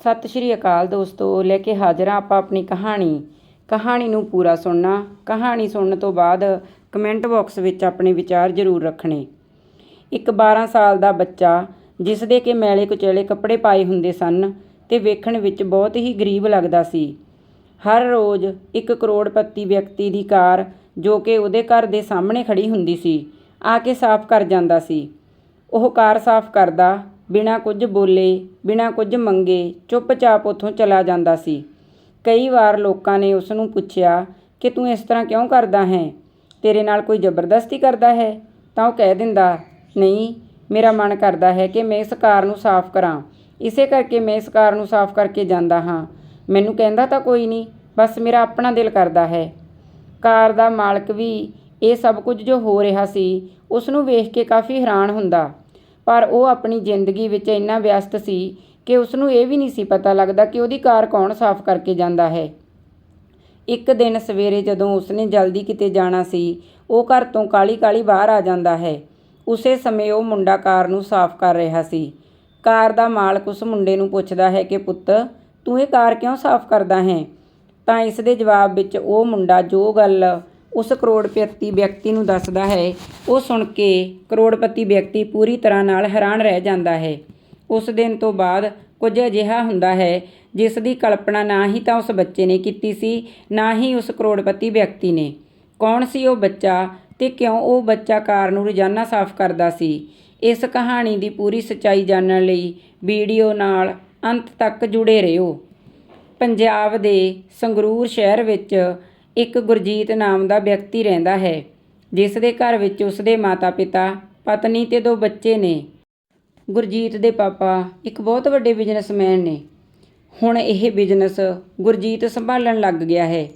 ਸਤਿ ਸ਼੍ਰੀ ਅਕਾਲ ਦੋਸਤੋ, ਲੈ ਕੇ ਹਾਜ਼ਰ ਹਾਂ ਆਪਾਂ ਆਪਣੀ ਕਹਾਣੀ। ਕਹਾਣੀ ਨੂੰ ਪੂਰਾ ਸੁਣਨਾ। ਕਹਾਣੀ ਸੁਣਨ ਤੋਂ ਬਾਅਦ ਕਮੈਂਟ ਬਾਕਸ ਵਿੱਚ ਆਪਣੇ ਵਿਚਾਰ ਜ਼ਰੂਰ ਰੱਖਣੇ। ਇੱਕ 12 ਸਾਲ ਦਾ ਬੱਚਾ ਜਿਸ ਦੇ ਕਿ ਮੈਲੇ ਕੁਚੇਲੇ ਕੱਪੜੇ ਪਾਏ ਹੁੰਦੇ ਸਨ ਤੇ ਵੇਖਣ ਵਿੱਚ ਬਹੁਤ ਹੀ ਗਰੀਬ ਲੱਗਦਾ ਸੀ। ਹਰ ਰੋਜ਼ ਇੱਕ ਕਰੋੜਪਤੀ ਵਿਅਕਤੀ ਦੀ ਕਾਰ, ਜੋ ਕਿ ਉਹਦੇ ਘਰ ਦੇ ਸਾਹਮਣੇ ਖੜੀ ਹੁੰਦੀ ਸੀ, ਆ ਕੇ ਸਾਫ਼ ਕਰ ਜਾਂਦਾ ਸੀ। ਉਹ ਕਾਰ ਸਾਫ਼ ਕਰਦਾ ਬਿਨਾਂ ਕੁਝ ਬੋਲੇ, ਬਿਨਾਂ ਕੁਝ ਮੰਗੇ, ਚੁੱਪਚਾਪ ਉੱਥੋਂ ਚਲਾ ਜਾਂਦਾ ਸੀ। ਕਈ ਵਾਰ ਲੋਕਾਂ ਨੇ ਉਸ ਨੂੰ ਪੁੱਛਿਆ ਕਿ ਤੂੰ ਇਸ ਤਰ੍ਹਾਂ ਕਿਉਂ ਕਰਦਾ ਹੈ? ਤੇਰੇ ਨਾਲ ਕੋਈ ਜ਼ਬਰਦਸਤੀ ਕਰਦਾ ਹੈ? ਤਾਂ ਉਹ ਕਹਿ ਦਿੰਦਾ, ਨਹੀਂ, ਮੇਰਾ ਮਨ ਕਰਦਾ ਹੈ ਕਿ ਮੈਂ ਇਸ ਕਾਰ ਨੂੰ ਸਾਫ਼ ਕਰਾਂ। ਇਸੇ ਕਰਕੇ ਮੈਂ ਇਸ ਕਾਰ ਨੂੰ ਸਾਫ਼ ਕਰਕੇ ਜਾਂਦਾ ਹਾਂ। ਮੈਨੂੰ ਕਹਿੰਦਾ ਤਾਂ ਕੋਈ ਨਹੀਂ, ਬਸ ਮੇਰਾ ਆਪਣਾ ਦਿਲ ਕਰਦਾ ਹੈ। ਕਾਰ ਦਾ ਮਾਲਕ ਵੀ ਇਹ ਸਭ ਕੁਝ ਜੋ ਹੋ ਰਿਹਾ ਸੀ ਉਸ ਨੂੰ ਵੇਖ ਕੇ ਕਾਫੀ ਹੈਰਾਨ ਹੁੰਦਾ। ਪਰ ਉਹ ਆਪਣੀ ਜ਼ਿੰਦਗੀ ਵਿੱਚ ਇੰਨਾ ਵਿਅਸਤ ਸੀ ਕਿ ਉਸ ਨੂੰ ਇਹ ਵੀ ਨਹੀਂ ਸੀ ਪਤਾ ਲੱਗਦਾ ਕਿ ਉਹਦੀ ਕਾਰ ਕੌਣ ਸਾਫ਼ ਕਰਕੇ ਜਾਂਦਾ ਹੈ। ਇੱਕ ਦਿਨ ਸਵੇਰੇ ਜਦੋਂ ਉਸਨੇ ਜਲਦੀ ਕਿਤੇ ਜਾਣਾ ਸੀ, ਉਹ ਘਰ ਤੋਂ ਕਾਲੀ-ਕਾਲੀ ਬਾਹਰ ਆ ਜਾਂਦਾ ਹੈ। ਉਸੇ ਸਮੇਂ ਉਹ ਮੁੰਡਾ ਕਾਰ ਨੂੰ ਸਾਫ਼ ਕਰ ਰਿਹਾ ਸੀ। ਕਾਰ ਦਾ ਮਾਲਕ ਉਸ ਮੁੰਡੇ ਨੂੰ ਪੁੱਛਦਾ ਹੈ ਕਿ, ਪੁੱਤ, ਤੂੰ ਇਹ ਕਾਰ ਕਿਉਂ ਸਾਫ਼ ਕਰਦਾ ਹੈ? ਤਾਂ ਇਸ ਦੇ ਜਵਾਬ ਵਿੱਚ ਉਹ ਮੁੰਡਾ, ਜੋ ਗੱਲ ਉਸ ਕਰੋੜਪਤੀ ਵਿਅਕਤੀ ਨੂੰ ਦੱਸਦਾ ਹੈ। ਉਹ ਸੁਣ ਕੇ ਕਰੋੜਪਤੀ ਵਿਅਕਤੀ ਪੂਰੀ ਤਰ੍ਹਾਂ ਨਾਲ ਹੈਰਾਨ ਰਹਿ ਜਾਂਦਾ ਹੈ। ਉਸ ਦਿਨ ਤੋਂ ਬਾਅਦ ਕੁਝ ਅਜਿਹਾ ਹੁੰਦਾ ਹੈ, ਜਿਸ ਦੀ ਕਲਪਨਾ ਨਾ ਹੀ ਤਾਂ ਉਸ ਬੱਚੇ ਨੇ ਕੀਤੀ ਸੀ, ਨਾ ਹੀ ਉਸ ਕਰੋੜਪਤੀ ਵਿਅਕਤੀ ਨੇ। ਕੌਣ ਸੀ ਉਹ ਬੱਚਾ ਤੇ ਕਿਉਂ ਉਹ ਬੱਚਾ ਕਾਰ ਨੂੰ ਰੋਜ਼ਾਨਾ ਸਾਫ਼ ਕਰਦਾ ਸੀ? ਇਸ ਕਹਾਣੀ ਦੀ ਪੂਰੀ ਸੱਚਾਈ ਜਾਣਨ ਲਈ ਵੀਡੀਓ ਨਾਲ ਅੰਤ ਤੱਕ ਜੁੜੇ ਰਹੋ। ਪੰਜਾਬ ਦੇ ਸੰਗਰੂਰ ਸ਼ਹਿਰ ਵਿੱਚ ਇੱਕ ਗੁਰਜੀਤ ਨਾਮ ਦਾ ਵਿਅਕਤੀ ਰਹਿੰਦਾ ਹੈ, ਜਿਸ ਦੇ ਘਰ ਵਿੱਚ ਉਸਦੇ ਮਾਤਾ-ਪਿਤਾ, ਪਤਨੀ ਤੇ ਦੋ ਬੱਚੇ ਨੇ। ਗੁਰਜੀਤ ਦੇ ਪਾਪਾ ਇੱਕ ਬਹੁਤ ਵੱਡੇ ਬਿਜ਼ਨਸਮੈਨ ਨੇ। ਹੁਣ ਇਹ ਬਿਜ਼ਨਸ ਗੁਰਜੀਤ ਸੰਭਾਲਣ ਲੱਗ ਗਿਆ ਹੈ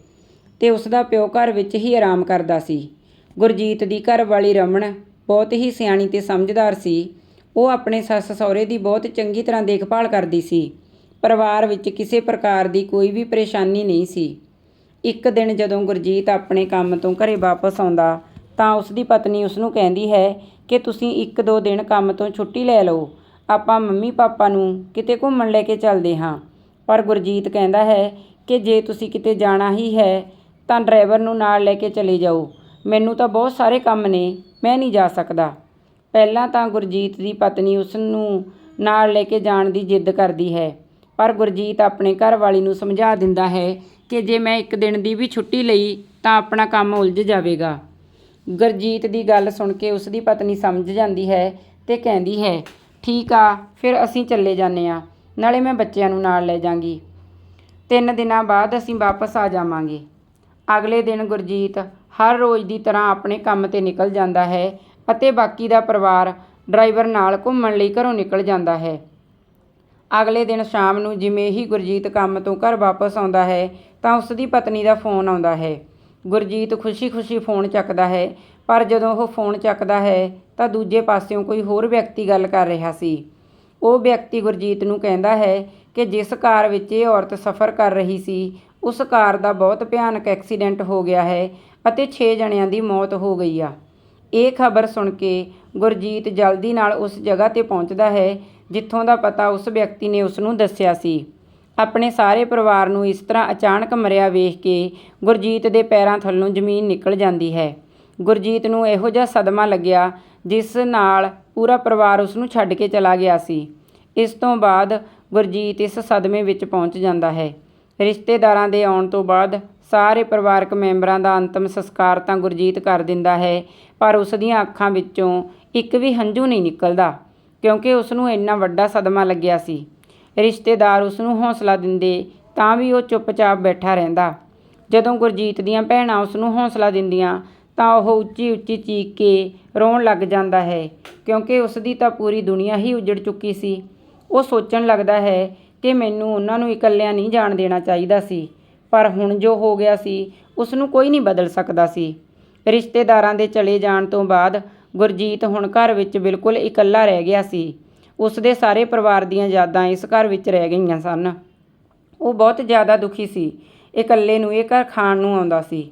ਤੇ ਉਸ ਦਾ ਪਿਓ ਘਰ ਵਿੱਚ ਹੀ ਆਰਾਮ ਕਰਦਾ ਸੀ। ਗੁਰਜੀਤ ਦੀ ਘਰ ਵਾਲੀ ਰਮਣ ਬਹੁਤ ਹੀ ਸਿਆਣੀ ਤੇ ਸਮਝਦਾਰ ਸੀ। ਉਹ ਆਪਣੇ ਸੱਸ ਸਹੁਰੇ ਦੀ ਬਹੁਤ ਚੰਗੀ ਤਰ੍ਹਾਂ ਦੇਖਭਾਲ ਕਰਦੀ ਸੀ। ਪਰਿਵਾਰ ਵਿੱਚ ਕਿਸੇ ਪ੍ਰਕਾਰ ਦੀ ਕੋਈ ਵੀ ਪਰੇਸ਼ਾਨੀ ਨਹੀਂ ਸੀ। ਇੱਕ ਦਿਨ ਜਦੋਂ ਗੁਰਜੀਤ ਆਪਣੇ ਕੰਮ ਤੋਂ ਘਰੇ ਵਾਪਸ ਆਉਂਦਾ, ਤਾਂ ਉਸ ਦੀ ਪਤਨੀ ਉਸ ਨੂੰ ਕਹਿੰਦੀ ਹੈ ਕਿ ਤੁਸੀਂ ਇੱਕ ਦੋ ਦਿਨ ਕੰਮ ਤੋਂ ਛੁੱਟੀ ਲੈ ਲਓ। ਆਪਾਂ ਮੰਮੀ ਪਾਪਾ ਨੂੰ ਕਿਤੇ ਘੁੰਮਣ ਲੈ ਕੇ ਚੱਲਦੇ ਹਾਂ। ਪਰ ਗੁਰਜੀਤ ਕਹਿੰਦਾ ਹੈ ਕਿ ਜੇ ਤੁਸੀਂ ਕਿਤੇ ਜਾਣਾ ਹੀ ਹੈ, ਤਾਂ ਡਰਾਈਵਰ ਨੂੰ ਨਾਲ ਲੈ ਕੇ ਚਲੇ ਜਾਓ। ਮੈਨੂੰ ਤਾਂ ਬਹੁਤ ਸਾਰੇ ਕੰਮ ਨੇ, ਮੈਂ ਨਹੀਂ ਜਾ ਸਕਦਾ। ਪਹਿਲਾਂ ਤਾਂ ਗੁਰਜੀਤ ਦੀ ਪਤਨੀ ਉਸ ਨੂੰ ਨਾਲ ਲੈ ਕੇ ਜਾਣ ਦੀ ਜਿੱਦ ਕਰਦੀ ਹੈ, ਪਰ ਗੁਰਜੀਤ ਆਪਣੇ ਘਰ ਵਾਲੀ ਨੂੰ ਸਮਝਾ ਦਿੰਦਾ ਹੈ ਕਿ ਜੇ ਮੈਂ ਇੱਕ ਦਿਨ ਦੀ ਵੀ ਛੁੱਟੀ ਲਈ ਤਾਂ ਆਪਣਾ ਕੰਮ ਉਲਝ ਜਾਵੇਗਾ। ਗੁਰਜੀਤ ਦੀ ਗੱਲ ਸੁਣ ਕੇ ਉਸ ਦੀ ਪਤਨੀ ਸਮਝ ਜਾਂਦੀ ਹੈ ਤੇ ਕਹਿੰਦੀ ਹੈ, ਠੀਕ ਆ, ਫਿਰ ਅਸੀਂ ਚੱਲੇ ਜਾਂਦੇ ਆ ਨਾਲੇ ਮੈਂ ਬੱਚਿਆਂ ਨੂੰ ਨਾਲ ਲੈ ਜਾਵਾਂਗੀ ਤਿੰਨ ਦਿਨਾਂ ਬਾਅਦ ਅਸੀਂ ਵਾਪਸ ਆ ਜਾਵਾਂਗੇ। ਅਗਲੇ ਦਿਨ ਗੁਰਜੀਤ ਹਰ ਰੋਜ਼ ਦੀ ਤਰ੍ਹਾਂ ਆਪਣੇ ਕੰਮ ਤੇ ਨਿਕਲ ਜਾਂਦਾ ਹੈ ਅਤੇ ਬਾਕੀ ਦਾ ਪਰਿਵਾਰ ਡਰਾਈਵਰ ਨਾਲ ਘੁੰਮਣ ਲਈ ਘਰੋਂ ਨਿਕਲ ਜਾਂਦਾ ਹੈ। ਅਗਲੇ ਦਿਨ ਸ਼ਾਮ ਨੂੰ ਜਿਵੇਂ ਹੀ ਗੁਰਜੀਤ ਕੰਮ ਤੋਂ ਘਰ ਵਾਪਸ ਆਉਂਦਾ ਹੈ, ਤਾਂ ਉਸ ਦੀ ਪਤਨੀ ਦਾ ਫੋਨ ਆਉਂਦਾ ਹੈ। ਗੁਰਜੀਤ ਖੁਸ਼ੀ-ਖੁਸ਼ੀ ਫੋਨ ਚੱਕਦਾ ਹੈ, ਪਰ ਜਦੋਂ ਉਹ ਫੋਨ ਚੱਕਦਾ ਹੈ, ਤਾਂ ਦੂਜੇ ਪਾਸਿਓਂ ਕੋਈ ਹੋਰ ਵਿਅਕਤੀ ਗੱਲ ਕਰ ਰਿਹਾ ਸੀ। ਉਹ ਵਿਅਕਤੀ ਗੁਰਜੀਤ ਨੂੰ ਕਹਿੰਦਾ ਹੈ ਕਿ ਜਿਸ ਕਾਰ ਵਿੱਚ ਇਹ ਔਰਤ ਸਫ਼ਰ ਕਰ ਰਹੀ ਸੀ, ਉਸ ਕਾਰ ਦਾ ਬਹੁਤ ਭਿਆਨਕ ਐਕਸੀਡੈਂਟ ਹੋ ਗਿਆ ਹੈ ਅਤੇ 6 ਜਣਿਆਂ ਦੀ ਮੌਤ ਹੋ ਗਈ ਆ। ਇਹ ਖਬਰ ਸੁਣ ਕੇ ਗੁਰਜੀਤ ਜਲਦੀ ਨਾਲ ਉਸ ਜਗ੍ਹਾ ਤੇ ਪਹੁੰਚਦਾ ਹੈ ਜਿੱਥੋਂ ਦਾ ਪਤਾ ਉਸ ਵਿਅਕਤੀ ਨੇ ਉਸ ਨੂੰ ਦੱਸਿਆ ਸੀ। ਆਪਣੇ ਸਾਰੇ ਪਰਿਵਾਰ ਨੂੰ ਇਸ ਤਰ੍ਹਾਂ ਅਚਾਨਕ ਮਰਿਆ ਵੇਖ ਕੇ ਗੁਰਜੀਤ ਦੇ ਪੈਰਾਂ ਥੱਲੋਂ ਜ਼ਮੀਨ ਨਿਕਲ ਜਾਂਦੀ ਹੈ। ਗੁਰਜੀਤ ਨੂੰ ਇਹੋ ਜਿਹਾ ਸਦਮਾ ਲੱਗਿਆ ਜਿਸ ਨਾਲ ਪੂਰਾ ਪਰਿਵਾਰ ਉਸ ਨੂੰ ਛੱਡ ਕੇ ਚਲਾ ਗਿਆ ਸੀ। ਇਸ ਤੋਂ ਬਾਅਦ ਗੁਰਜੀਤ ਇਸ ਸਦਮੇ ਵਿੱਚ ਪਹੁੰਚ ਜਾਂਦਾ ਹੈ। ਰਿਸ਼ਤੇਦਾਰਾਂ ਦੇ ਆਉਣ ਤੋਂ ਬਾਅਦ ਸਾਰੇ ਪਰਿਵਾਰਕ ਮੈਂਬਰਾਂ ਦਾ ਅੰਤਮ ਸੰਸਕਾਰ ਤਾਂ ਗੁਰਜੀਤ ਕਰ ਦਿੰਦਾ ਹੈ, ਪਰ ਉਸ ਦੀਆਂ ਅੱਖਾਂ ਵਿੱਚੋਂ ਇੱਕ ਵੀ ਹੰਝੂ ਨਹੀਂ ਨਿਕਲਦਾ। ਕਿਉਂਕਿ ਉਸ ਨੂੰ ਇੰਨਾ ਵੱਡਾ ਸਦਮਾ ਲੱਗਿਆ ਸੀ। ਰਿਸ਼ਤੇਦਾਰ ਉਸ ਨੂੰ ਹੌਸਲਾ ਦਿੰਦੇ ਤਾਂ ਵੀ ਉਹ ਚੁੱਪਚਾਪ ਬੈਠਾ ਰਹਿੰਦਾ। ਜਦੋਂ ਗੁਰਜੀਤ ਦੀਆਂ ਭੈਣਾਂ ਉਸ ਨੂੰ ਹੌਸਲਾ ਦਿੰਦੀਆਂ ਤਾਂ ਉਹ ਉੱਚੀ ਉੱਚੀ ਚੀਕ ਕੇ ਰੋਣ ਲੱਗ ਜਾਂਦਾ ਹੈ, ਕਿਉਂਕਿ ਉਸ ਦੀ ਤਾਂ ਪੂਰੀ ਦੁਨੀਆ ਹੀ ਉਜੜ ਚੁੱਕੀ ਸੀ। ਉਹ ਸੋਚਣ ਲੱਗਦਾ ਹੈ ਕਿ ਮੈਨੂੰ ਉਹਨਾਂ ਨੂੰ ਇਕੱਲਿਆਂ ਨਹੀਂ ਜਾਣ ਦੇਣਾ ਚਾਹੀਦਾ ਸੀ, ਪਰ ਹੁਣ ਜੋ ਹੋ ਗਿਆ ਸੀ ਉਸ ਨੂੰ ਕੋਈ ਨਹੀਂ ਬਦਲ ਸਕਦਾ ਸੀ। ਰਿਸ਼ਤੇਦਾਰਾਂ ਦੇ ਚਲੇ ਜਾਣ ਤੋਂ ਬਾਅਦ ਗੁਰਜੀਤ ਹੁਣ ਘਰ ਵਿੱਚ ਬਿਲਕੁਲ ਇਕੱਲਾ ਰਹਿ ਗਿਆ ਸੀ। ਉਸ ਦੇ ਸਾਰੇ ਪਰਿਵਾਰ ਦੀਆਂ ਯਾਦਾਂ ਇਸ ਘਰ ਵਿੱਚ ਰਹਿ ਗਈਆਂ ਸਨ। ਉਹ ਬਹੁਤ ਜ਼ਿਆਦਾ ਦੁਖੀ ਸੀ। ਇਕੱਲੇ ਨੂੰ ਇਹ ਘਰ ਖਾਣ ਨੂੰ ਆਉਂਦਾ ਸੀ।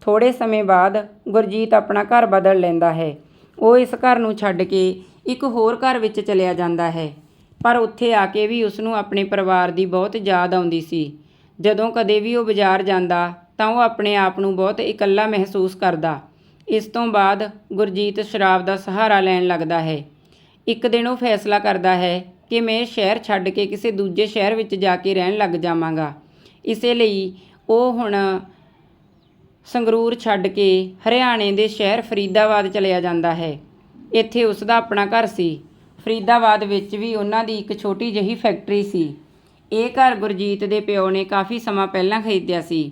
ਥੋੜੇ ਸਮੇਂ ਬਾਅਦ ਗੁਰਜੀਤ ਆਪਣਾ ਘਰ ਬਦਲ ਲੈਂਦਾ ਹੈ। ਉਹ ਇਸ ਘਰ ਨੂੰ ਛੱਡ ਕੇ ਇੱਕ ਹੋਰ ਘਰ ਵਿੱਚ ਚਲਿਆ ਜਾਂਦਾ ਹੈ। ਪਰ ਉੱਥੇ ਆ ਕੇ ਵੀ ਉਸ ਨੂੰ ਆਪਣੇ ਪਰਿਵਾਰ ਦੀ ਬਹੁਤ ਯਾਦ ਆਉਂਦੀ ਸੀ। ਜਦੋਂ ਕਦੇ ਵੀ ਉਹ ਬਾਜ਼ਾਰ ਜਾਂਦਾ ਤਾਂ ਉਹ ਆਪਣੇ ਆਪ ਨੂੰ ਬਹੁਤ ਇਕੱਲਾ ਮਹਿਸੂਸ ਕਰਦਾ। ਇਸ ਤੋਂ ਬਾਅਦ ਗੁਰਜੀਤ ਸ਼ਰਾਬ ਦਾ ਸਹਾਰਾ ਲੈਣ ਲੱਗਦਾ ਹੈ। ਇੱਕ ਦਿਨ ਉਹ ਫੈਸਲਾ ਕਰਦਾ ਹੈ ਕਿ ਮੈਂ ਸ਼ਹਿਰ ਛੱਡ ਕੇ ਕਿਸੇ ਦੂਜੇ ਸ਼ਹਿਰ ਵਿੱਚ ਜਾ ਕੇ ਰਹਿਣ ਲੱਗ ਜਾਵਾਂਗਾ। ਇਸੇ ਲਈ ਉਹ ਹੁਣ ਸੰਗਰੂਰ ਛੱਡ ਕੇ ਹਰਿਆਣੇ ਦੇ ਸ਼ਹਿਰ ਫਰੀਦਾਬਾਦ ਚਲਿਆ ਜਾਂਦਾ ਹੈ। ਇੱਥੇ ਉਸ ਦਾ ਆਪਣਾ ਘਰ ਸੀ। ਫਰੀਦਾਬਾਦ ਵਿੱਚ ਵੀ ਉਹਨਾਂ ਦੀ ਇੱਕ ਛੋਟੀ ਜਿਹੀ ਫੈਕਟਰੀ ਸੀ। ਇਹ ਘਰ ਗੁਰਜੀਤ ਦੇ ਪਿਓ ਨੇ ਕਾਫੀ ਸਮਾਂ ਪਹਿਲਾਂ ਖਰੀਦਿਆ ਸੀ।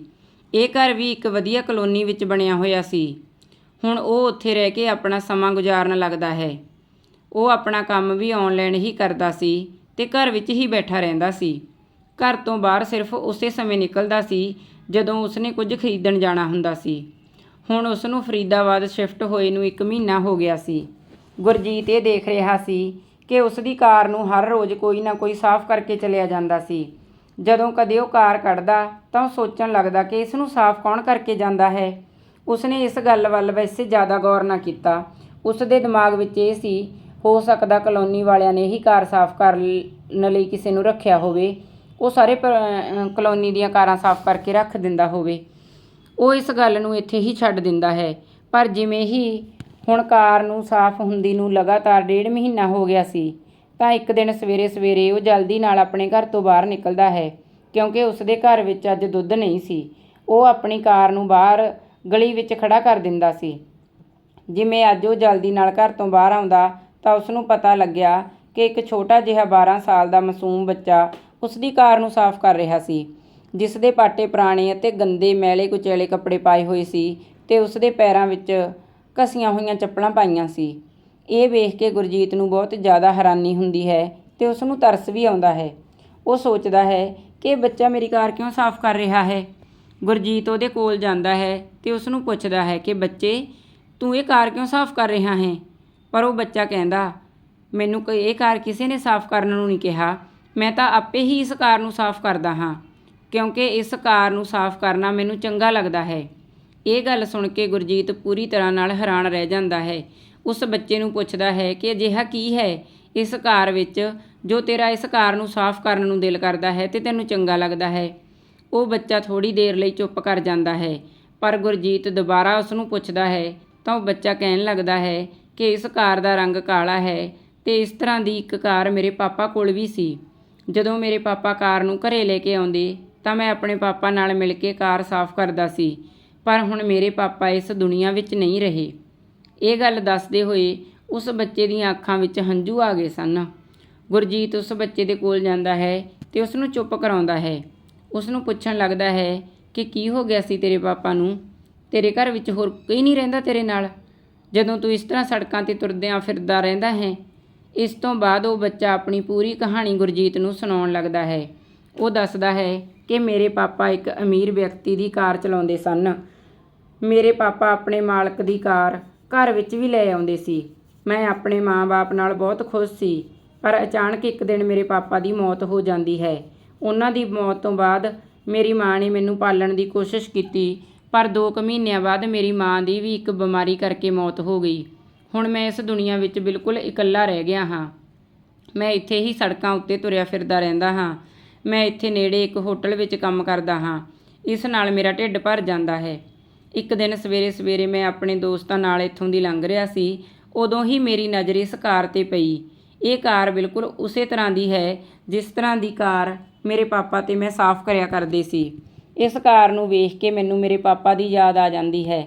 ਇਹ ਘਰ ਵੀ ਇੱਕ ਵਧੀਆ ਕਲੋਨੀ ਵਿੱਚ ਬਣਿਆ ਹੋਇਆ ਸੀ। ਹੁਣ ਉਹ ਉੱਥੇ ਰਹਿ ਕੇ ਆਪਣਾ ਸਮਾਂ ਗੁਜ਼ਾਰਨ ਲੱਗਦਾ ਹੈ। ਉਹ ਆਪਣਾ ਕੰਮ ਵੀ ਆਨਲਾਈਨ ਹੀ ਕਰਦਾ ਸੀ ਤੇ ਘਰ ਵਿੱਚ ਹੀ ਬੈਠਾ ਰਹਿੰਦਾ ਸੀ। ਘਰ ਤੋਂ ਬਾਹਰ ਸਿਰਫ ਉਸੇ ਸਮੇਂ ਨਿਕਲਦਾ ਸੀ ਜਦੋਂ ਉਸਨੇ ਕੁਝ ਖਰੀਦਣ ਜਾਣਾ ਹੁੰਦਾ ਸੀ। ਹੁਣ ਉਸ ਨੂੰ ਫਰੀਦਾਬਾਦ ਸ਼ਿਫਟ ਹੋਏ ਨੂੰ 1 ਮਹੀਨਾ ਹੋ ਗਿਆ ਸੀ। ਗੁਰਜੀਤ ਇਹ ਦੇਖ ਰਿਹਾ ਸੀ ਕਿ ਉਸ ਦੀ ਕਾਰ ਨੂੰ ਹਰ ਰੋਜ਼ ਕੋਈ ਨਾ ਕੋਈ ਸਾਫ਼ ਕਰਕੇ ਚਲਿਆ ਜਾਂਦਾ ਸੀ। ਜਦੋਂ ਕਦੇ ਉਹ ਕਾਰ ਕੱਢਦਾ ਤਾਂ ਉਹ ਸੋਚਣ ਲੱਗਦਾ ਕਿ ਇਸ ਨੂੰ ਸਾਫ਼ ਕੌਣ ਕਰਕੇ ਜਾਂਦਾ ਹੈ? ਉਸਨੇ ਇਸ ਗੱਲ ਵੱਲ ਵੈਸੇ ਜ਼ਿਆਦਾ ਗੌਰ ਨਾ ਕੀਤਾ। ਉਸ ਦੇ ਦਿਮਾਗ ਵਿੱਚ ਇਹ ਸੀ, ਹੋ ਸਕਦਾ ਕਲੋਨੀ ਵਾਲਿਆਂ ਨੇ ਹੀ ਕਾਰ ਸਾਫ਼ ਕਰਨ ਲਈ ਕਿਸੇ ਨੂੰ ਰੱਖਿਆ ਹੋਵੇ। ਉਹ ਸਾਰੇ ਪ- ਕਲੋਨੀ ਦੀਆਂ ਕਾਰਾਂ ਸਾਫ਼ ਕਰਕੇ ਰੱਖ ਦਿੰਦਾ ਹੋਵੇ। ਉਹ ਇਸ ਗੱਲ ਨੂੰ ਇੱਥੇ ਹੀ ਛੱਡ ਦਿੰਦਾ ਹੈ। ਪਰ ਜਿਵੇਂ ਹੀ ਹੁਣ ਕਾਰ ਨੂੰ ਸਾਫ਼ ਹੁੰਦੀ ਨੂੰ ਲਗਾਤਾਰ ਡੇਢ ਮਹੀਨਾ ਹੋ ਗਿਆ ਸੀ, ਤਾਂ ਇੱਕ ਦਿਨ ਸਵੇਰੇ ਸਵੇਰੇ ਉਹ ਜਲਦੀ ਨਾਲ ਆਪਣੇ ਘਰ ਤੋਂ ਬਾਹਰ ਨਿਕਲਦਾ ਹੈ। ਕਿਉਂਕਿ ਉਸਦੇ ਘਰ ਵਿੱਚ ਅੱਜ ਦੁੱਧ ਨਹੀਂ ਸੀ। ਉਹ ਆਪਣੀ ਕਾਰ ਨੂੰ ਬਾਹਰ ਗਲੀ ਵਿੱਚ ਖੜਾ ਕਰ ਦਿੰਦਾ ਸੀ। ਜਿਵੇਂ ਅੱਜ ਉਹ ਜਲਦੀ ਨਾਲ ਘਰ ਤੋਂ ਬਾਹਰ ਆਉਂਦਾ, ਤਾਂ ਉਸ ਨੂੰ ਪਤਾ ਲੱਗਿਆ ਕਿ ਇੱਕ ਛੋਟਾ ਜਿਹਾ 12 ਸਾਲ ਦਾ ਮਾਸੂਮ ਬੱਚਾ ਉਸ ਦੀ ਕਾਰ ਨੂੰ ਸਾਫ਼ ਕਰ ਰਿਹਾ ਸੀ ਜਿਸ ਦੇ ਪਾਟੇ ਪੁਰਾਣੇ ਅਤੇ ਗੰਦੇ ਮੈਲੇ ਕੁਚੈਲੇ ਕੱਪੜੇ ਪਾਏ ਹੋਏ ਸੀ ਤੇ ਉਸ ਦੇ ਪੈਰਾਂ ਵਿੱਚ ਘਸੀਆਂ ਹੋਈਆਂ ਚੱਪਲਾਂ ਪਾਈਆਂ ਸੀ। ਇਹ ਵੇਖ ਕੇ ਗੁਰਜੀਤ ਨੂੰ ਬਹੁਤ ਜ਼ਿਆਦਾ ਹੈਰਾਨੀ ਹੁੰਦੀ ਹੈ ਤੇ ਉਸ ਨੂੰ ਤਰਸ ਵੀ ਆਉਂਦਾ ਹੈ। ਉਹ ਸੋਚਦਾ ਹੈ ਕਿ ਇਹ ਬੱਚਾ ਮੇਰੀ ਕਾਰ ਕਿਉਂ ਸਾਫ਼ ਕਰ ਰਿਹਾ ਹੈ? ਗੁਰਜੀਤ ਉਹਦੇ ਕੋਲ ਜਾਂਦਾ ਹੈ ਤੇ ਉਸ ਨੂੰ ਪੁੱਛਦਾ ਹੈ ਕਿ ਬੱਚੇ, ਤੂੰ ਇਹ ਕਾਰ ਕਿਉਂ ਸਾਫ਼ ਕਰ ਰਿਹਾ ਹੈ? ਪਰ ਉਹ ਬੱਚਾ ਕਹਿੰਦਾ, ਮੈਨੂੰ ਕੋਈ ਇਹ ਕਾਰ ਕਿਸੇ ਨੇ ਸਾਫ਼ ਕਰਨ ਨੂੰ ਨਹੀਂ ਕਿਹਾ। ਮੈਂ ਤਾਂ ਆਪੇ ਹੀ ਇਸ ਕਾਰ ਨੂੰ ਸਾਫ਼ ਕਰਦਾ ਹਾਂ, ਕਿਉਂਕਿ ਇਸ ਕਾਰ ਨੂੰ ਸਾਫ਼ ਕਰਨਾ ਮੈਨੂੰ ਚੰਗਾ ਲੱਗਦਾ ਹੈ। ਇਹ ਗੱਲ ਸੁਣ ਕੇ ਗੁਰਜੀਤ ਪੂਰੀ ਤਰ੍ਹਾਂ ਨਾਲ ਹੈਰਾਨ ਰਹਿ ਜਾਂਦਾ ਹੈ। ਉਸ ਬੱਚੇ ਨੂੰ ਪੁੱਛਦਾ ਹੈ ਕਿ ਅਜਿਹਾ ਕੀ ਹੈ? ਇਸ ਕਾਰ ਵਿੱਚ ਜੋ ਤੇਰਾ ਇਸ ਕਾਰ ਨੂੰ ਸਾਫ਼ ਕਰਨ ਨੂੰ ਦਿਲ ਕਰਦਾ ਹੈ ਤੇ ਤੈਨੂੰ ਚੰਗਾ ਲੱਗਦਾ ਹੈ। ਉਹ ਬੱਚਾ ਥੋੜੀ ਦੇਰ ਲਈ ਚੁੱਪ ਕਰ ਜਾਂਦਾ ਹੈ, ਪਰ ਗੁਰਜੀਤ ਦੁਬਾਰਾ ਉਸ ਨੂੰ ਪੁੱਛਦਾ ਹੈ, ਤਾਂ ਉਹ ਬੱਚਾ ਕਹਿਣ ਲੱਗਦਾ ਹੈ ਕਿ ਇਸ ਕਾਰ ਦਾ ਰੰਗ ਕਾਲਾ ਹੈ ਤੇ ਇਸ ਤਰ੍ਹਾਂ ਦੀ ਇੱਕ ਕਾਰ ਮੇਰੇ ਪਾਪਾ ਕੋਲ ਵੀ ਸੀ। ਜਦੋਂ ਮੇਰੇ ਪਾਪਾ ਕਾਰ ਨੂੰ ਘਰੇ ਲੈ ਕੇ ਆਉਂਦੇ, ਤਾਂ ਮੈਂ ਆਪਣੇ ਪਾਪਾ ਨਾਲ ਮਿਲ ਕੇ ਕਾਰ ਸਾਫ਼ ਕਰਦਾ ਸੀ, ਪਰ ਹੁਣ ਮੇਰੇ ਪਾਪਾ ਇਸ ਦੁਨੀਆ ਵਿੱਚ ਨਹੀਂ ਰਹੇ। ਇਹ ਗੱਲ ਦੱਸਦੇ ਹੋਏ ਉਸ ਬੱਚੇ ਦੀਆਂ ਅੱਖਾਂ ਵਿੱਚ ਹੰਝੂ ਆ ਗਏ ਸਨ। ਗੁਰਜੀਤ ਉਸ ਬੱਚੇ ਦੇ ਕੋਲ ਜਾਂਦਾ ਹੈ ਤੇ ਉਸ ਨੂੰ ਚੁੱਪ ਕਰਾਉਂਦਾ ਹੈ। ਉਸ ਨੂੰ ਪੁੱਛਣ ਲੱਗਦਾ ਹੈ ਕਿ ਕੀ ਹੋ ਗਿਆ ਸੀ ਤੇਰੇ ਪਾਪਾ ਨੂੰ? ਤੇਰੇ ਘਰ ਵਿੱਚ ਹੋਰ ਕੋਈ ਨਹੀਂ ਰਹਿੰਦਾ ਤੇਰੇ ਨਾਲ? ਜਦੋਂ ਤੂੰ ਇਸ ਤਰ੍ਹਾਂ ਸੜਕਾਂ ਤੇ ਤੁਰਦਿਆਂ ਫਿਰਦਾ ਰਹਿੰਦਾ ਹੈ, ਇਸ ਤੋਂ ਬਾਅਦ ਉਹ ਬੱਚਾ ਆਪਣੀ ਪੂਰੀ ਕਹਾਣੀ ਗੁਰਜੀਤ ਨੂੰ ਸੁਣਾਉਣ ਲੱਗਦਾ ਹੈ। ਉਹ ਦੱਸਦਾ ਹੈ ਕਿ ਮੇਰੇ ਪਾਪਾ ਇੱਕ ਅਮੀਰ ਵਿਅਕਤੀ ਦੀ ਕਾਰ ਚਲਾਉਂਦੇ ਸਨ। ਮੇਰੇ ਪਾਪਾ ਆਪਣੇ ਮਾਲਕ ਦੀ ਕਾਰ ਘਰ ਵਿੱਚ ਵੀ ਲੈ ਆਉਂਦੇ ਸੀ। ਮੈਂ ਆਪਣੇ ਮਾਂ-ਬਾਪ ਨਾਲ ਬਹੁਤ ਖੁਸ਼ ਸੀ, ਪਰ ਅਚਾਨਕ ਇੱਕ ਦਿਨ ਮੇਰੇ ਪਾਪਾ ਦੀ ਮੌਤ ਹੋ ਜਾਂਦੀ ਹੈ। ਉਹਨਾਂ ਦੀ ਮੌਤ ਤੋਂ ਬਾਅਦ ਮੇਰੀ ਮਾਂ ਨੇ ਮੈਨੂੰ ਪਾਲਣ ਦੀ ਕੋਸ਼ਿਸ਼ ਕੀਤੀ, ਪਰ 2 ਕੁ ਮਹੀਨਿਆਂ ਬਾਅਦ ਮੇਰੀ ਮਾਂ ਦੀ ਵੀ ਇੱਕ ਬਿਮਾਰੀ ਕਰਕੇ ਮੌਤ ਹੋ ਗਈ। ਹੁਣ ਮੈਂ ਇਸ ਦੁਨੀਆ ਵਿੱਚ ਬਿਲਕੁਲ ਇਕੱਲਾ ਰਹਿ ਗਿਆ ਹਾਂ। ਮੈਂ ਇੱਥੇ ਹੀ ਸੜਕਾਂ ਉੱਤੇ ਤੁਰਿਆ ਫਿਰਦਾ ਰਹਿੰਦਾ ਹਾਂ। ਮੈਂ ਇੱਥੇ ਨੇੜੇ ਇੱਕ ਹੋਟਲ ਵਿੱਚ ਕੰਮ ਕਰਦਾ ਹਾਂ। ਇਸ ਨਾਲ ਮੇਰਾ ਢਿੱਡ ਭਰ ਜਾਂਦਾ ਹੈ। ਇੱਕ ਦਿਨ ਸਵੇਰੇ ਸਵੇਰੇ ਮੈਂ ਆਪਣੇ ਦੋਸਤਾਂ ਨਾਲ ਇੱਥੋਂ ਦੀ ਲੰਘ ਰਿਹਾ ਸੀ। ਉਦੋਂ ਹੀ ਮੇਰੀ ਨਜ਼ਰ ਇਸ ਕਾਰ ਤੇ ਪਈ। ਇਹ ਕਾਰ ਬਿਲਕੁਲ ਉਸੇ ਤਰ੍ਹਾਂ ਦੀ ਹੈ, ਜਿਸ ਤਰ੍ਹਾਂ ਦੀ ਕਾਰ ਮੇਰੇ ਪਾਪਾ ਤੇ ਮੈਂ ਸਾਫ਼ ਕਰਿਆ ਕਰਦੇ ਸੀ। ਇਸ ਕਾਰ ਨੂੰ ਵੇਖ ਕੇ ਮੈਨੂੰ ਮੇਰੇ ਪਾਪਾ ਦੀ ਯਾਦ ਆ ਜਾਂਦੀ ਹੈ।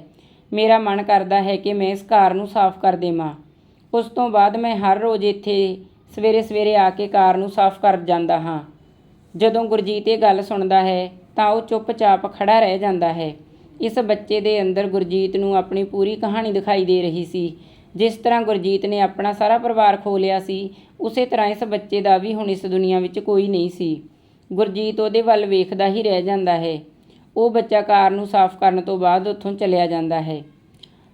ਮੇਰਾ ਮਨ ਕਰਦਾ ਹੈ ਕਿ ਮੈਂ ਇਸ ਕਾਰ ਨੂੰ ਸਾਫ਼ ਕਰ ਦੇਵਾਂ। ਉਸ ਤੋਂ ਬਾਅਦ ਮੈਂ ਹਰ ਰੋਜ਼ ਇੱਥੇ ਸਵੇਰੇ ਸਵੇਰੇ ਆ ਕੇ ਕਾਰ ਨੂੰ ਸਾਫ਼ ਕਰ ਜਾਂਦਾ ਹਾਂ। ਜਦੋਂ ਗੁਰਜੀਤ ਇਹ ਗੱਲ ਸੁਣਦਾ ਹੈ, ਤਾਂ ਉਹ ਚੁੱਪਚਾਪ ਖੜਾ ਰਹਿ ਜਾਂਦਾ ਹੈ। ਇਸ ਬੱਚੇ ਦੇ ਅੰਦਰ ਗੁਰਜੀਤ ਨੂੰ ਆਪਣੀ ਪੂਰੀ ਕਹਾਣੀ ਦਿਖਾਈ ਦੇ ਰਹੀ ਸੀ। ਜਿਸ ਤਰ੍ਹਾਂ ਗੁਰਜੀਤ ਨੇ ਆਪਣਾ ਸਾਰਾ ਪਰਿਵਾਰ ਖੋ ਲਿਆ ਸੀ, ਉਸੇ ਤਰ੍ਹਾਂ ਇਸ ਬੱਚੇ ਦਾ ਵੀ ਹੁਣ ਇਸ ਦੁਨੀਆ ਵਿੱਚ ਕੋਈ ਨਹੀਂ ਸੀ। ਗੁਰਜੀਤ ਉਹਦੇ ਵੱਲ ਵੇਖਦਾ ਹੀ ਰਹਿ ਜਾਂਦਾ ਹੈ। ਉਹ ਬੱਚਾ ਕਾਰ ਨੂੰ ਸਾਫ਼ ਕਰਨ ਤੋਂ ਬਾਅਦ ਉੱਥੋਂ ਚਲਿਆ ਜਾਂਦਾ ਹੈ।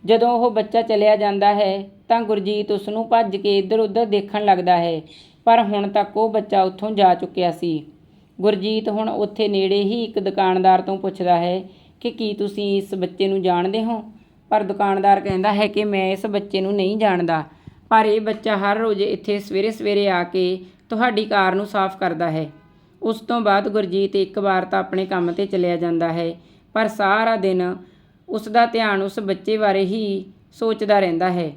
ਜਦੋਂ ਉਹ ਬੱਚਾ ਚਲਿਆ ਜਾਂਦਾ ਹੈ ਤਾਂ ਗੁਰਜੀਤ ਉਸ ਨੂੰ ਭੱਜ ਕੇ ਇੱਧਰ ਉੱਧਰ ਦੇਖਣ ਲੱਗਦਾ ਹੈ, ਪਰ ਹੁਣ ਤੱਕ ਉਹ ਬੱਚਾ ਉੱਥੋਂ ਜਾ ਚੁੱਕਿਆ ਸੀ। ਗੁਰਜੀਤ ਹੁਣ ਉੱਥੇ ਨੇੜੇ ਹੀ ਇੱਕ ਦੁਕਾਨਦਾਰ ਤੋਂ ਪੁੱਛਦਾ ਹੈ ਕਿ ਕੀ ਤੁਸੀਂ ਇਸ ਬੱਚੇ ਨੂੰ ਜਾਣਦੇ ਹੋ? ਪਰ ਦੁਕਾਨਦਾਰ ਕਹਿੰਦਾ ਹੈ ਕਿ ਮੈਂ ਇਸ ਬੱਚੇ ਨੂੰ ਨਹੀਂ ਜਾਣਦਾ, ਪਰ ਇਹ ਬੱਚਾ ਹਰ ਰੋਜ਼ ਇੱਥੇ ਸਵੇਰੇ ਸਵੇਰੇ ਆ ਕੇ ਤੁਹਾਡੀ ਕਾਰ ਨੂੰ ਸਾਫ਼ ਕਰਦਾ ਹੈ। ਉਸ ਤੋਂ ਬਾਅਦ ਗੁਰਜੀਤ ਇੱਕ ਵਾਰ ਤਾਂ ਆਪਣੇ ਕੰਮ ਤੇ ਚਲਿਆ ਜਾਂਦਾ ਹੈ, ਪਰ ਸਾਰਾ ਦਿਨ ਉਸ ਦਾ ਧਿਆਨ ਉਸ ਬੱਚੇ ਬਾਰੇ ਹੀ ਸੋਚਦਾ ਰਹਿੰਦਾ ਹੈ,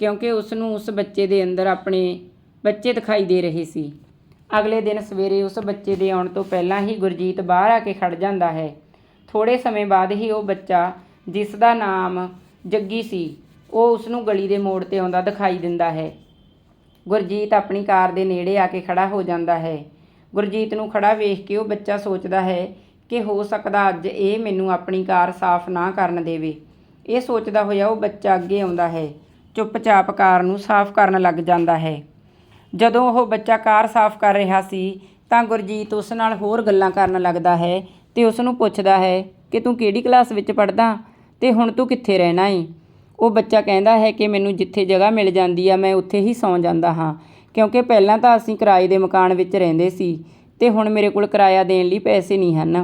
ਕਿਉਂਕਿ ਉਸ ਨੂੰ ਉਸ ਬੱਚੇ ਦੇ ਅੰਦਰ ਆਪਣੇ ਬੱਚੇ ਦਿਖਾਈ ਦੇ ਰਹੇ ਸੀ। ਅਗਲੇ ਦਿਨ ਸਵੇਰੇ ਉਸ ਬੱਚੇ ਦੇ ਆਉਣ ਤੋਂ ਪਹਿਲਾਂ ਹੀ ਗੁਰਜੀਤ ਬਾਹਰ ਆ ਕੇ ਖੜ ਜਾਂਦਾ ਹੈ। ਥੋੜੇ ਸਮੇਂ ਬਾਅਦ ਹੀ ਉਹ ਬੱਚਾ, ਜਿਸ ਦਾ ਨਾਮ ਜੱਗੀ ਸੀ, ਉਹ ਉਸ ਨੂੰ ਗਲੀ ਦੇ ਮੋੜ ਤੇ ਆਉਂਦਾ ਦਿਖਾਈ ਦਿੰਦਾ ਹੈ। ਗੁਰਜੀਤ ਆਪਣੀ ਕਾਰ ਦੇ ਨੇੜੇ ਆ ਕੇ ਖੜਾ ਹੋ ਜਾਂਦਾ ਹੈ। ਗੁਰਜੀਤ ਨੂੰ ਖੜਾ ਵੇਖ ਕੇ ਉਹ ਬੱਚਾ ਸੋਚਦਾ ਹੈ ਕਿ ਹੋ ਸਕਦਾ ਅੱਜ ਇਹ ਮੈਨੂੰ ਆਪਣੀ ਕਾਰ ਸਾਫ਼ ਨਾ ਕਰਨ ਦੇਵੇ। ਇਹ ਸੋਚਦਾ ਹੋਇਆ ਉਹ ਬੱਚਾ ਅੱਗੇ ਆਉਂਦਾ ਹੈ, ਚੁੱਪਚਾਪ ਕਾਰ ਨੂੰ ਸਾਫ਼ ਕਰਨ ਲੱਗ ਜਾਂਦਾ ਹੈ। ਜਦੋਂ ਉਹ ਬੱਚਾ ਕਾਰ ਸਾਫ਼ ਕਰ ਰਿਹਾ ਸੀ, ਤਾਂ ਗੁਰਜੀਤ ਉਸ ਨਾਲ ਹੋਰ ਗੱਲਾਂ ਕਰਨ ਲੱਗਦਾ ਹੈ ਤੇ ਉਸ ਨੂੰ ਪੁੱਛਦਾ ਹੈ ਕਿ ਤੂੰ ਕਿਹੜੀ ਕਲਾਸ ਵਿੱਚ ਪੜ੍ਹਦਾ ਤੇ ਹੁਣ ਤੂੰ ਕਿੱਥੇ ਰਹਿਣਾ ਏ ਉਹ ਬੱਚਾ ਕਹਿੰਦਾ ਹੈ ਕਿ ਮੈਨੂੰ ਜਿੱਥੇ ਜਗ੍ਹਾ ਮਿਲ ਜਾਂਦੀ ਆ, ਮੈਂ ਉੱਥੇ ਹੀ ਸੌਂ ਜਾਂਦਾ ਹਾਂ। ਕਿਉਂਕਿ ਪਹਿਲਾਂ ਤਾਂ ਅਸੀਂ ਕਿਰਾਏ ਦੇ ਮਕਾਨ ਵਿੱਚ ਰਹਿੰਦੇ ਸੀ ਤੇ ਹੁਣ ਮੇਰੇ ਕੋਲ ਕਿਰਾਇਆ ਦੇਣ ਲਈ ਪੈਸੇ ਨਹੀਂ ਹਨ।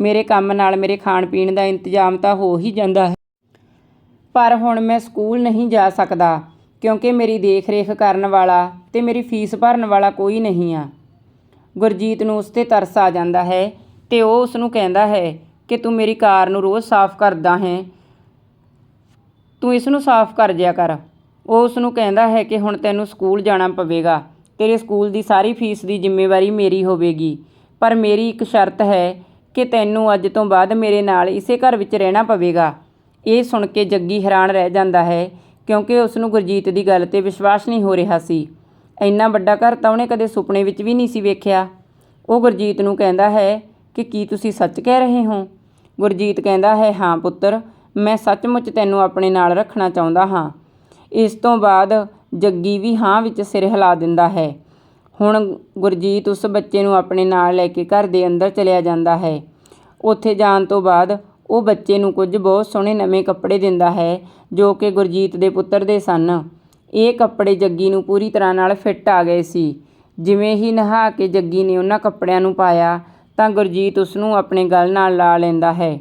ਮੇਰੇ ਕੰਮ ਨਾਲ ਮੇਰੇ ਖਾਣ ਪੀਣ ਦਾ ਇੰਤਜ਼ਾਮ ਤਾਂ ਹੋ ਹੀ ਜਾਂਦਾ ਹੈ। ਪਰ ਹੁਣ ਮੈਂ ਸਕੂਲ ਨਹੀਂ ਜਾ ਸਕਦਾ ਕਿਉਂਕਿ ਮੇਰੀ ਦੇਖ-ਰੇਖ ਕਰਨ ਵਾਲਾ ਤੇ ਮੇਰੀ ਫੀਸ ਭਰਨ ਵਾਲਾ ਕੋਈ ਨਹੀਂ ਆ। ਗੁਰਜੀਤ ਨੂੰ ਉਸ ਤੇ ਤਰਸ ਆ ਜਾਂਦਾ ਹੈ ਤੇ ਉਹ ਉਸ ਨੂੰ ਕਹਿੰਦਾ ਹੈ ਕਿ ਤੂੰ ਮੇਰੀ ਕਾਰ ਨੂੰ ਰੋਜ਼ ਸਾਫ਼ ਕਰਦਾ ਹੈ। ਤੂੰ ਇਸ ਨੂੰ ਸਾਫ਼ ਕਰ ਜਿਆ ਕਰ। ਉਹ ਉਸ ਨੂੰ ਕਹਿੰਦਾ ਹੈ ਕਿ ਹੁਣ ਤੈਨੂੰ ਸਕੂਲ ਜਾਣਾ ਪਵੇਗਾ। ਤੇਰੇ ਸਕੂਲ ਦੀ ਸਾਰੀ ਫੀਸ ਦੀ ਜ਼ਿੰਮੇਵਾਰੀ ਮੇਰੀ ਹੋਵੇਗੀ। ਪਰ ਮੇਰੀ ਇੱਕ ਸ਼ਰਤ ਹੈ ਕਿ ਤੈਨੂੰ ਅੱਜ ਤੋਂ ਬਾਅਦ ਮੇਰੇ ਨਾਲ ਇਸੇ ਘਰ ਵਿੱਚ ਰਹਿਣਾ ਪਵੇਗਾ। ਇਹ ਸੁਣ ਕੇ ਜੱਗੀ ਹੈਰਾਨ ਰਹਿ ਜਾਂਦਾ ਹੈ, ਕਿਉਂਕਿ ਉਸ ਨੂੰ ਗੁਰਜੀਤ ਦੀ ਗੱਲ ਤੇ ਵਿਸ਼ਵਾਸ ਨਹੀਂ ਹੋ ਰਿਹਾ ਸੀ। ਇੰਨਾ ਵੱਡਾ ਘਰ ਤਾਂ ਉਹਨੇ ਕਦੇ ਸੁਪਨੇ ਵਿੱਚ ਵੀ ਨਹੀਂ ਸੀ ਵੇਖਿਆ। ਉਹ ਗੁਰਜੀਤ ਨੂੰ ਕਹਿੰਦਾ ਹੈ ਕਿ ਕੀ ਤੁਸੀਂ ਸੱਚ ਕਹਿ ਰਹੇ ਹੋ? ਗੁਰਜੀਤ ਕਹਿੰਦਾ ਹੈ, ਹਾਂ ਪੁੱਤਰ, ਮੈਂ ਸੱਚਮੁੱਚ ਤੈਨੂੰ ਆਪਣੇ ਨਾਲ ਰੱਖਣਾ ਚਾਹੁੰਦਾ ਹਾਂ। ਇਸ ਤੋਂ ਬਾਅਦ ਜੱਗੀ ਵੀ ਹਾਂ ਵਿੱਚ ਸਿਰ ਹਿਲਾ ਦਿੰਦਾ ਹੈ। ਹੁਣ ਗੁਰਜੀਤ ਉਸ ਬੱਚੇ ਨੂੰ ਆਪਣੇ ਨਾਲ ਲੈ ਕੇ ਘਰ ਦੇ ਅੰਦਰ ਚਲਿਆ ਜਾਂਦਾ ਹੈ। ਉੱਥੇ ਜਾਣ ਤੋਂ ਬਾਅਦ ਉਹ ਬੱਚੇ ਨੂੰ ਕੁਝ ਬਹੁਤ ਸੋਹਣੇ ਨਵੇਂ ਕੱਪੜੇ ਦਿੰਦਾ ਹੈ, ਜੋ ਕਿ ਗੁਰਜੀਤ ਦੇ ਪੁੱਤਰ ਦੇ ਸਨ। ਇਹ ਕੱਪੜੇ ਜੱਗੀ ਨੂੰ ਪੂਰੀ ਤਰ੍ਹਾਂ ਨਾਲ ਫਿੱਟ ਆ ਗਏ ਸੀ। ਜਿਵੇਂ ਹੀ ਨਹਾ ਕੇ ਜੱਗੀ ਨੇ ਉਹਨਾਂ ਕੱਪੜਿਆਂ ਨੂੰ ਪਾਇਆ, ਤਾਂ ਗੁਰਜੀਤ ਉਸ ਨੂੰ ਆਪਣੇ ਗਲ ਨਾਲ ਲਾ ਲੈਂਦਾ ਹੈ।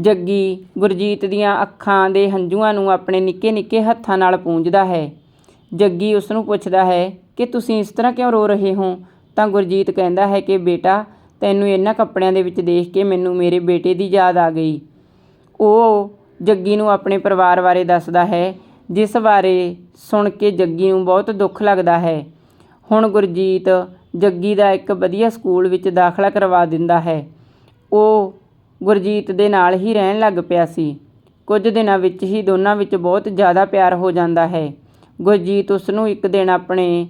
ਜੱਗੀ ਗੁਰਜੀਤ ਦੀਆਂ ਅੱਖਾਂ ਦੇ ਹੰਝੂਆਂ ਨੂੰ ਆਪਣੇ ਨਿੱਕੇ-ਨਿੱਕੇ ਹੱਥਾਂ ਨਾਲ ਪੂੰਝਦਾ ਹੈ। ਜੱਗੀ ਉਸ ਨੂੰ ਪੁੱਛਦਾ ਹੈ ਕਿ ਤੁਸੀਂ ਇਸ ਤਰ੍ਹਾਂ ਕਿਉਂ ਰੋ ਰਹੇ ਹੋ? ਤਾਂ ਗੁਰਜੀਤ ਕਹਿੰਦਾ ਹੈ ਕਿ ਬੇਟਾ, ਤੈਨੂੰ ਇਹਨਾਂ ਕੱਪੜਿਆਂ ਦੇ ਵਿੱਚ ਦੇਖ ਕੇ ਮੈਨੂੰ ਮੇਰੇ ਬੇਟੇ ਦੀ ਯਾਦ ਆ ਗਈ। ਉਹ ਜੱਗੀ ਨੂੰ ਆਪਣੇ ਪਰਿਵਾਰ ਬਾਰੇ ਦੱਸਦਾ ਹੈ, ਜਿਸ ਬਾਰੇ ਸੁਣ ਕੇ ਜੱਗੀ ਨੂੰ ਬਹੁਤ ਦੁੱਖ ਲੱਗਦਾ ਹੈ। ਹੁਣ ਗੁਰਜੀਤ ਜੱਗੀ ਦਾ ਇੱਕ ਵਧੀਆ ਸਕੂਲ ਵਿੱਚ ਦਾਖਲਾ ਕਰਵਾ ਦਿੰਦਾ ਹੈ। ਉਹ ਗੁਰਜੀਤ ਦੇ ਨਾਲ ਹੀ ਰਹਿਣ ਲੱਗ ਪਿਆ ਸੀ। ਕੁਝ ਦਿਨਾਂ ਵਿੱਚ ਹੀ ਦੋਨਾਂ ਵਿੱਚ ਬਹੁਤ ਜ਼ਿਆਦਾ ਪਿਆਰ ਹੋ ਜਾਂਦਾ ਹੈ। ਗੁਰਜੀਤ ਉਸ ਨੂੰ ਇੱਕ ਦਿਨ ਆਪਣੇ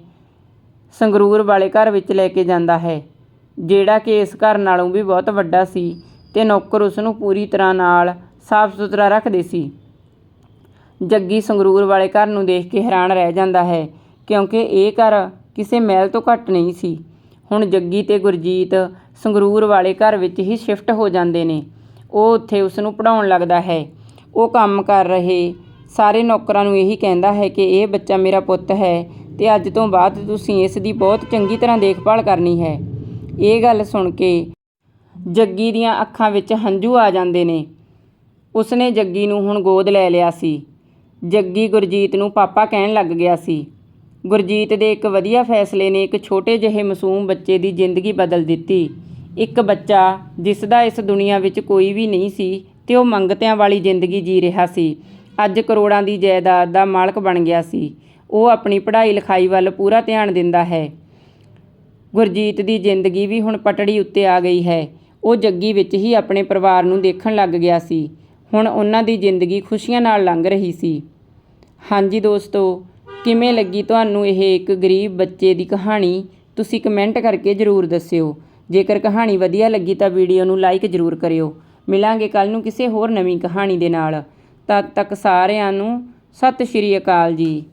ਸੰਗਰੂਰ ਵਾਲੇ ਘਰ ਵਿੱਚ ਲੈ ਕੇ ਜਾਂਦਾ ਹੈ, ਜਿਹੜਾ ਕਿ ਇਸ ਘਰ ਨਾਲੋਂ ਵੀ ਬਹੁਤ ਵੱਡਾ ਸੀ ਤੇ ਨੌਕਰ ਉਸ ਨੂੰ ਪੂਰੀ ਤਰ੍ਹਾਂ ਨਾਲ ਸਾਫ਼ ਸੁਥਰਾ ਰੱਖਦੇ ਸੀ। ਜੱਗੀ ਸੰਗਰੂਰ ਵਾਲੇ ਘਰ ਨੂੰ ਦੇਖ ਕੇ ਹੈਰਾਨ ਰਹਿ ਜਾਂਦਾ ਹੈ, ਕਿਉਂਕਿ ਇਹ ਘਰ ਕਿਸੇ ਮਹਿਲ ਤੋਂ ਘੱਟ ਨਹੀਂ ਸੀ। ਹੁਣ ਜੱਗੀ ਤੇ ਗੁਰਜੀਤ ਸੰਗਰੂਰ ਵਾਲੇ ਘਰ ਵਿੱਚ ਹੀ ਸ਼ਿਫਟ ਹੋ ਜਾਂਦੇ ਨੇ। ਉਹ ਉੱਥੇ ਉਸ ਨੂੰ ਪੜਾਉਣ ਲੱਗਦਾ ਹੈ। ਉਹ ਕੰਮ ਕਰ ਰਹੇ। ਸਾਰੇ ਨੌਕਰਾਂ ਨੂੰ ਇਹੀ ਕਹਿੰਦਾ ਹੈ ਕਿ ਇਹ ਬੱਚਾ ਮੇਰਾ ਪੁੱਤ ਹੈ ਤੇ ਅੱਜ ਤੋਂ ਬਾਅਦ ਤੁਸੀਂ ਇਸ ਦੀ ਬਹੁਤ ਚੰਗੀ ਤਰ੍ਹਾਂ ਦੇਖਭਾਲ ਕਰਨੀ ਹੈ। ਇਹ ਗੱਲ ਸੁਣ ਕੇ ਜੱਗੀ ਦੀਆਂ ਅੱਖਾਂ ਵਿੱਚ ਹੰਝੂ ਆ ਜਾਂਦੇ ਨੇ। ਉਸਨੇ ਜੱਗੀ ਨੂੰ ਹੁਣ ਗੋਦ ਲੈ ਲਿਆ ਸੀ। ਜੱਗੀ ਗੁਰਜੀਤ ਨੂੰ ਪਾਪਾ ਕਹਿਣ ਲੱਗ ਗਿਆ ਸੀ। ਗੁਰਜੀਤ ਦੇ ਇੱਕ ਵਧੀਆ ਫੈਸਲੇ ਨੇ ਇੱਕ ਛੋਟੇ ਜਿਹੇ ਮਾਸੂਮ ਬੱਚੇ ਦੀ ਜ਼ਿੰਦਗੀ ਬਦਲ ਦਿੱਤੀ। ਇੱਕ ਬੱਚਾ ਜਿਸ ਦਾ ਇਸ ਦੁਨੀਆ ਵਿੱਚ ਕੋਈ ਵੀ ਨਹੀਂ ਸੀ ਤੇ ਉਹ ਮੰਗਤਿਆਂ ਵਾਲੀ ਜ਼ਿੰਦਗੀ ਜੀ ਰਿਹਾ ਸੀ। ਅੱਜ ਕਰੋੜਾਂ ਦੀ ਜਾਇਦਾਦ ਦਾ ਮਾਲਕ ਬਣ ਗਿਆ ਸੀ। ਉਹ ਆਪਣੀ ਪੜ੍ਹਾਈ ਲਿਖਾਈ ਵੱਲ ਪੂਰਾ ਧਿਆਨ ਦਿੰਦਾ ਹੈ। ਗੁਰਜੀਤ ਦੀ ਜ਼ਿੰਦਗੀ ਵੀ ਹੁਣ ਪਟੜੀ ਉੱਤੇ ਆ ਗਈ ਹੈ। ਉਹ ਜੱਗੀ ਵਿੱਚ ਹੀ ਆਪਣੇ ਪਰਿਵਾਰ ਨੂੰ ਦੇਖਣ ਲੱਗ ਗਿਆ ਸੀ। ਹੁਣ ਉਹਨਾਂ ਦੀ ਜ਼ਿੰਦਗੀ ਖੁਸ਼ੀਆਂ ਨਾਲ ਲੰਘ ਰਹੀ ਸੀ। ਹਾਂਜੀ ਦੋਸਤੋ, ਕਿਵੇਂ ਲੱਗੀ ਤੁਹਾਨੂੰ ਇਹ ਇੱਕ ਗਰੀਬ ਬੱਚੇ ਦੀ ਕਹਾਣੀ? ਤੁਸੀਂ ਕਮੈਂਟ ਕਰਕੇ ਜ਼ਰੂਰ ਦੱਸਿਓ। ਜੇਕਰ ਕਹਾਣੀ ਵਧੀਆ ਲੱਗੀ ਤਾਂ ਵੀਡੀਓ ਨੂੰ ਲਾਈਕ ਜ਼ਰੂਰ ਕਰਿਓ। ਮਿਲਾਂਗੇ ਕੱਲ ਨੂੰ ਕਿਸੇ ਹੋਰ ਨਵੀਂ ਕਹਾਣੀ ਦੇ ਨਾਲ। ਤਦ ਤੱਕ ਸਾਰਿਆਂ ਨੂੰ ਸਤਿ ਸ਼੍ਰੀ ਅਕਾਲ ਜੀ।